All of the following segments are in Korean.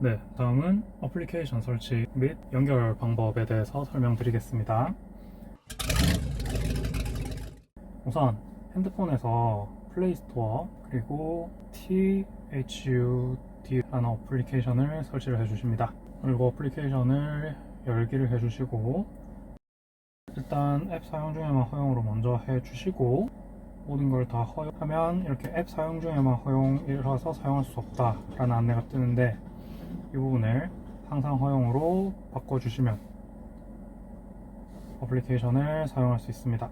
네, 다음은 어플리케이션 설치 및 연결 방법에 대해서 설명드리겠습니다. 우선 핸드폰에서 플레이스토어 그리고 THUD라는 어플리케이션을 설치를 해주십니다. 그리고 어플리케이션을 열기를 해주시고 일단 앱 사용 중에만 허용으로 먼저 해주시고 모든 걸 다 허용하면 이렇게 앱 사용 중에만 허용이라서 사용할 수 없다 라는 안내가 뜨는데 이 부분을 항상 허용으로 바꿔주시면 어플리케이션을 사용할 수 있습니다.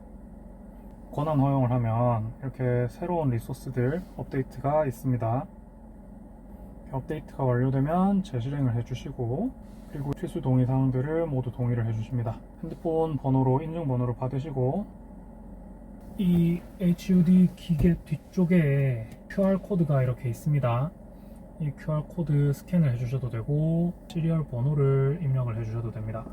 권한 허용을 하면 이렇게 새로운 리소스들 업데이트가 있습니다. 업데이트가 완료되면 재실행을 해주시고 그리고 필수 동의 사항들을 모두 동의를 해주십니다. 핸드폰 번호로 인증 번호를 받으시고 이 HUD 기계 뒤쪽에 QR 코드가 이렇게 있습니다. 이 QR 코드 스캔을 해주셔도 되고 시리얼 번호를 입력을 해주셔도 됩니다.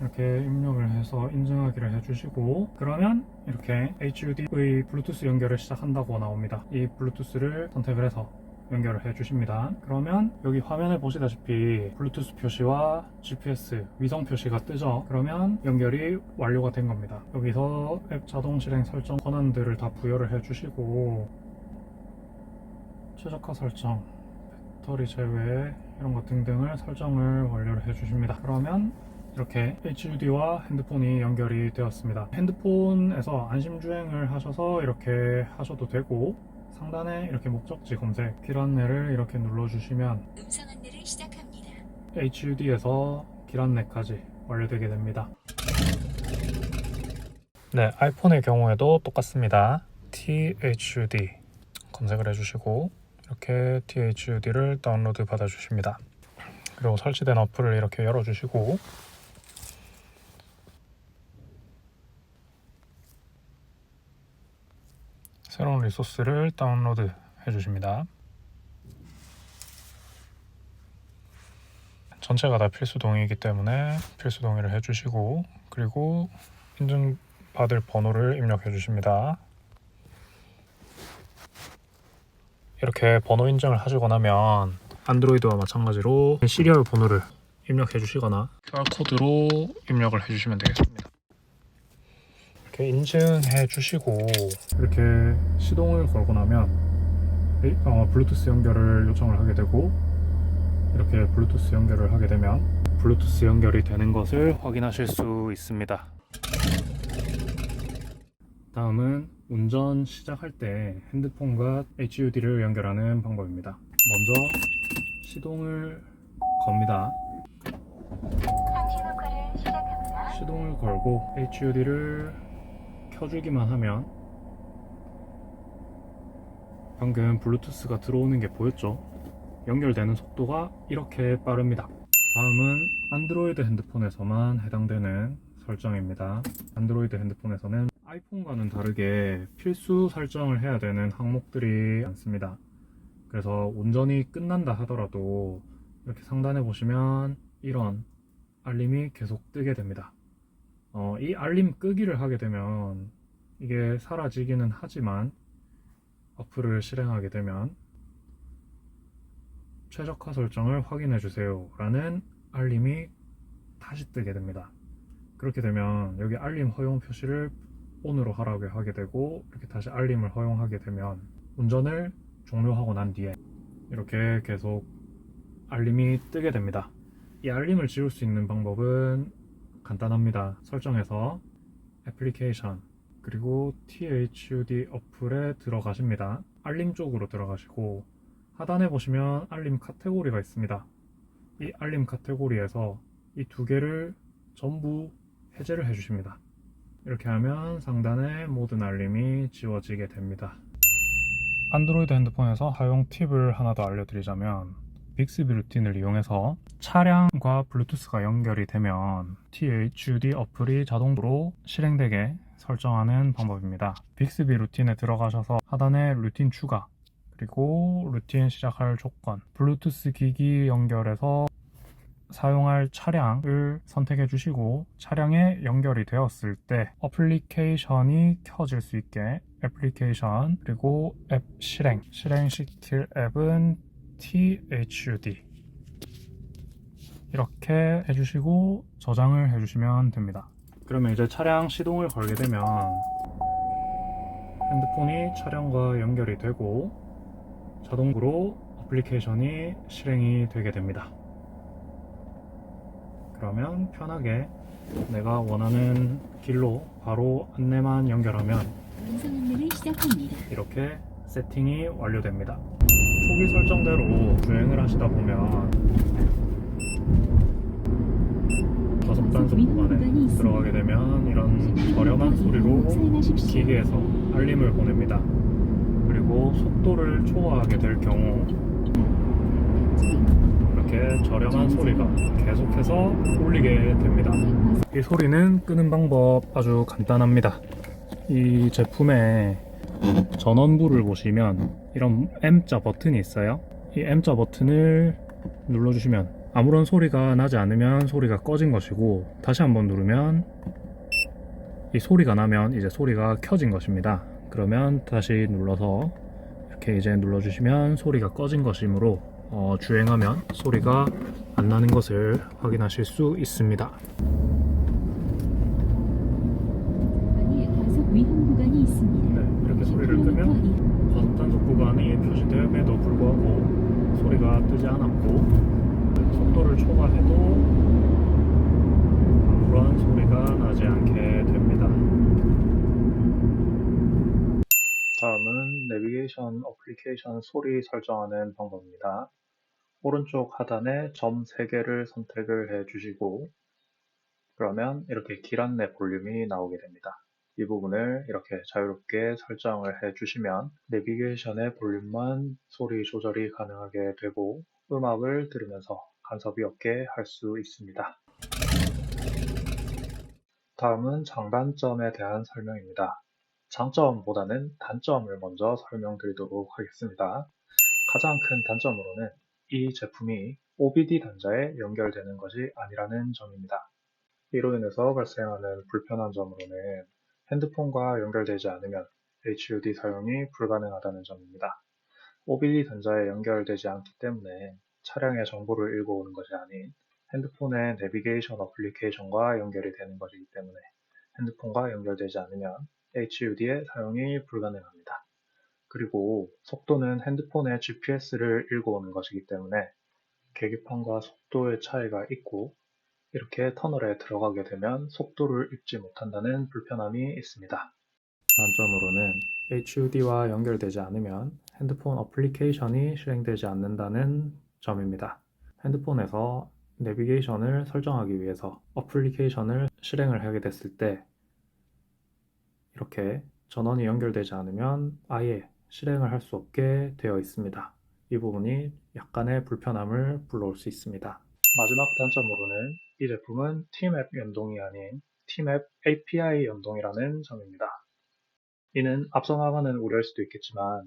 이렇게 입력을 해서 인증하기를 해주시고 그러면 이렇게 HUD의 블루투스 연결을 시작한다고 나옵니다. 이 블루투스를 선택을 해서 연결을 해주십니다. 그러면 여기 화면에 보시다시피 블루투스 표시와 GPS 위성 표시가 뜨죠. 그러면 연결이 완료가 된 겁니다. 여기서 앱 자동 실행 설정 권한들을 다 부여를 해주시고 최적화 설정 배터리 제외 이런 것 등등을 설정을 완료를 해주십니다. 그러면 이렇게 HUD와 핸드폰이 연결이 되었습니다. 핸드폰에서 안심주행을 하셔서 이렇게 하셔도 되고 상단에 이렇게 목적지 검색 길 안내를 이렇게 눌러주시면 음성 안내를 시작합니다. HUD에서 길 안내까지 완료되게 됩니다. 네, 아이폰의 경우에도 똑같습니다. THUD 검색을 해주시고 이렇게 THUD를 다운로드 받아주십니다. 그리고 설치된 어플을 이렇게 열어주시고 새로운 리소스를 다운로드 해주십니다. 전체가 다 필수 동의이기 때문에 필수 동의를 해주시고 그리고 인증 받을 번호를 입력해 주십니다. 이렇게 번호 인증을 하시고 나면 안드로이드와 마찬가지로 시리얼 번호를 입력해 주시거나 QR 코드로 입력을 해 주시면 되겠습니다. 이렇게 인증해 주시고 이렇게 시동을 걸고 나면 이- 어, 블루투스 연결을 요청을 하게 되고 이렇게 블루투스 연결을 하게 되면 블루투스 연결이 되는 것을 확인하실 수 있습니다. 다음은 운전 시작할 때 핸드폰과 HUD를 연결하는 방법입니다. 먼저 시동을 겁니다. 시동을 걸고 HUD를 켜주기만 하면 방금 블루투스가 들어오는 게 보였죠? 연결되는 속도가 이렇게 빠릅니다. 다음은 안드로이드 핸드폰에서만 해당되는 설정입니다. 안드로이드 핸드폰에서는 아이폰과는 다르게 필수 설정을 해야 되는 항목들이 많습니다. 그래서 운전이 끝난다 하더라도 이렇게 상단에 보시면 이런 알림이 계속 뜨게 됩니다. 어, 이 알림 끄기를 하게 되면 이게 사라지기는 하지만 어플을 실행하게 되면 최적화 설정을 확인해 주세요 라는 알림이 다시 뜨게 됩니다. 그렇게 되면 여기 알림 허용 표시를 ON으로 하라고 하게 되고 이렇게 다시 알림을 허용하게 되면 운전을 종료하고 난 뒤에 이렇게 계속 알림이 뜨게 됩니다. 이 알림을 지울 수 있는 방법은 간단합니다. 설정에서 애플리케이션 그리고 THUD 어플에 들어가십니다. 알림 쪽으로 들어가시고 하단에 보시면 알림 카테고리가 있습니다. 이 알림 카테고리에서 이 두 개를 전부 해제를 해주십니다. 이렇게 하면 상단에 모든 알림이 지워지게 됩니다. 안드로이드 핸드폰에서 사용 팁을 하나 더 알려드리자면 빅스비 루틴을 이용해서 차량과 블루투스가 연결이 되면 THUD 어플이 자동으로 실행되게 설정하는 방법입니다. 빅스비 루틴에 들어가셔서 하단에 루틴 추가 그리고 루틴 시작할 조건 블루투스 기기 연결해서 사용할 차량을 선택해 주시고 차량에 연결이 되었을 때 어플리케이션이 켜질 수 있게 애플리케이션 그리고 앱 실행 실행시킬 앱은 THUD 이렇게 해주시고 저장을 해주시면 됩니다. 그러면 이제 차량 시동을 걸게 되면 핸드폰이 차량과 연결이 되고 자동으로 어플리케이션이 실행이 되게 됩니다. 그러면 편하게 내가 원하는 길로 바로 안내만 연결하면 음성 안내를 시작합니다. 이렇게 세팅이 완료됩니다. 초기 설정대로 주행을 하시다 보면 과속 단속 구간에 들어가게 되면 이런 저렴한 소리로. 기계에서 알림을 보냅니다. 그리고 속도를 초과하게 될 경우 저렴한 소리가 계속해서 울리게 됩니다. 이 소리는 끄는 방법 아주 간단합니다. 이 제품의 전원부를 보시면 이런 M자 버튼이 있어요. 이 M자 버튼을 눌러주시면 아무런 소리가 나지 않으면 소리가 꺼진 것이고 다시 한번 누르면 이 소리가 나면 이제 소리가 켜진 것입니다. 그러면 다시 눌러서 이렇게 이제 눌러주시면 소리가 꺼진 것이므로 어, 주행하면 소리가 안 나는 것을 확인하실 수 있습니다. 네, 이렇게 소리를 끄면 과속 단속 구간이 표시됨에도 불구하고 소리가 뜨지 않았고 속도를 초과해도 아무런 소리가 나지 않게 됩니다. 다음은 내비게이션 어플리케이션 소리 설정하는 방법입니다. 오른쪽 하단에 점 3개를 선택을 해 주시고 그러면 이렇게 길 안내 볼륨이 나오게 됩니다. 이 부분을 이렇게 자유롭게 설정을 해 주시면 내비게이션의 볼륨만 소리 조절이 가능하게 되고 음악을 들으면서 간섭이 없게 할 수 있습니다. 다음은 장단점에 대한 설명입니다. 장점보다는 단점을 먼저 설명드리도록 하겠습니다. 가장 큰 단점으로는 이 제품이 OBD 단자에 연결되는 것이 아니라는 점입니다. 이로 인해서 발생하는 불편한 점으로는 핸드폰과 연결되지 않으면 HUD 사용이 불가능하다는 점입니다. OBD 단자에 연결되지 않기 때문에 차량의 정보를 읽어오는 것이 아닌 핸드폰의 내비게이션 어플리케이션과 연결이 되는 것이기 때문에 핸드폰과 연결되지 않으면 HUD의 사용이 불가능합니다. 그리고 속도는 핸드폰의 GPS를 읽어오는 것이기 때문에 계기판과 속도의 차이가 있고 이렇게 터널에 들어가게 되면 속도를 읽지 못한다는 불편함이 있습니다. 단점으로는 HUD와 연결되지 않으면 핸드폰 어플리케이션이 실행되지 않는다는 점입니다. 핸드폰에서 내비게이션을 설정하기 위해서 어플리케이션을 실행을 하게 됐을 때 이렇게 전원이 연결되지 않으면 아예 실행을 할 수 없게 되어 있습니다. 이 부분이 약간의 불편함을 불러올 수 있습니다. 마지막 단점으로는 이 제품은 T맵 연동이 아닌 T맵 API 연동이라는 점입니다. 이는 앞서 나가는 우려일 수도 있겠지만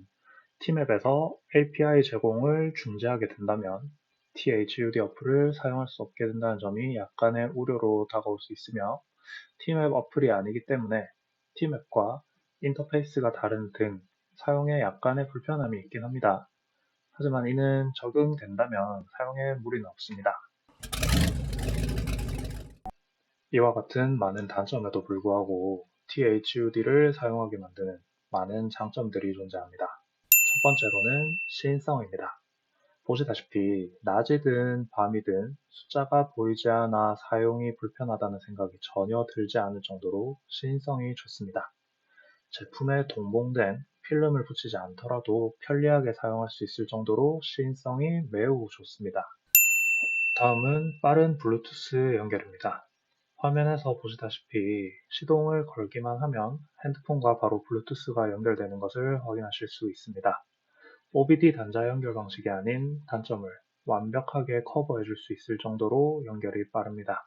T맵에서 API 제공을 중지하게 된다면 THUD 어플을 사용할 수 없게 된다는 점이 약간의 우려로 다가올 수 있으며 T맵 어플이 아니기 때문에 T맵과 인터페이스가 다른 등 사용에 약간의 불편함이 있긴 합니다. 하지만 이는 적용된다면 사용에 무리는 없습니다. 이와 같은 많은 단점에도 불구하고 THUD를 사용하게 만드는 많은 장점들이 존재합니다. 첫 번째로는 시인성입니다. 보시다시피 낮이든 밤이든 숫자가 보이지 않아 사용이 불편하다는 생각이 전혀 들지 않을 정도로 시인성이 좋습니다. 제품에 동봉된 필름을 붙이지 않더라도 편리하게 사용할 수 있을 정도로 시인성이 매우 좋습니다. 다음은 빠른 블루투스 연결입니다. 화면에서 보시다시피 시동을 걸기만 하면 핸드폰과 바로 블루투스가 연결되는 것을 확인하실 수 있습니다. OBD 단자 연결 방식이 아닌 단점을 완벽하게 커버해 줄 수 있을 정도로 연결이 빠릅니다.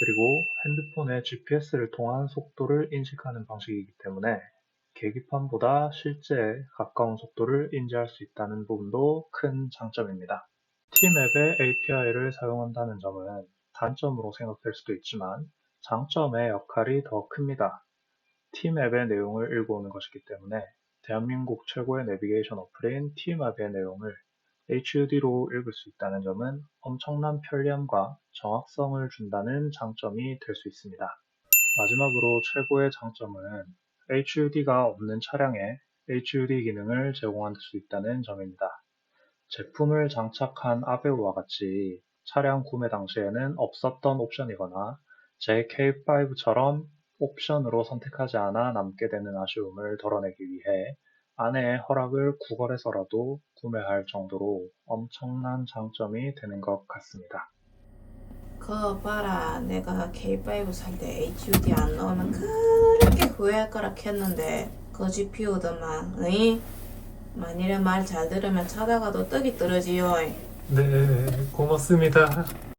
그리고 핸드폰의 GPS를 통한 속도를 인식하는 방식이기 때문에 계기판보다 실제 가까운 속도를 인지할 수 있다는 부분도 큰 장점입니다. T맵의 API를 사용한다는 점은 단점으로 생각될 수도 있지만 장점의 역할이 더 큽니다. T맵의 내용을 읽어오는 것이기 때문에 대한민국 최고의 내비게이션 어플인 T맵의 내용을 HUD로 읽을 수 있다는 점은 엄청난 편리함과 정확성을 준다는 장점이 될 수 있습니다. 마지막으로 최고의 장점은 HUD가 없는 차량에 HUD 기능을 제공할 수 있다는 점입니다. 제품을 장착한 아베우와 같이 차량 구매 당시에는 없었던 옵션이거나 제 K5처럼 옵션으로 선택하지 않아 남게 되는 아쉬움을 덜어내기 위해 아내의 허락을 구걸해서라도 구매할 정도로 엄청난 장점이 되는 것 같습니다. 그거 봐라 내가 K5 살 때 HUD 안 넣으면 그렇게 후회할 거라 했는데 거짓 피우더만 으이? 만일에 말 잘 들으면 찾아가도 떡이 떨어지요 네, 고맙습니다.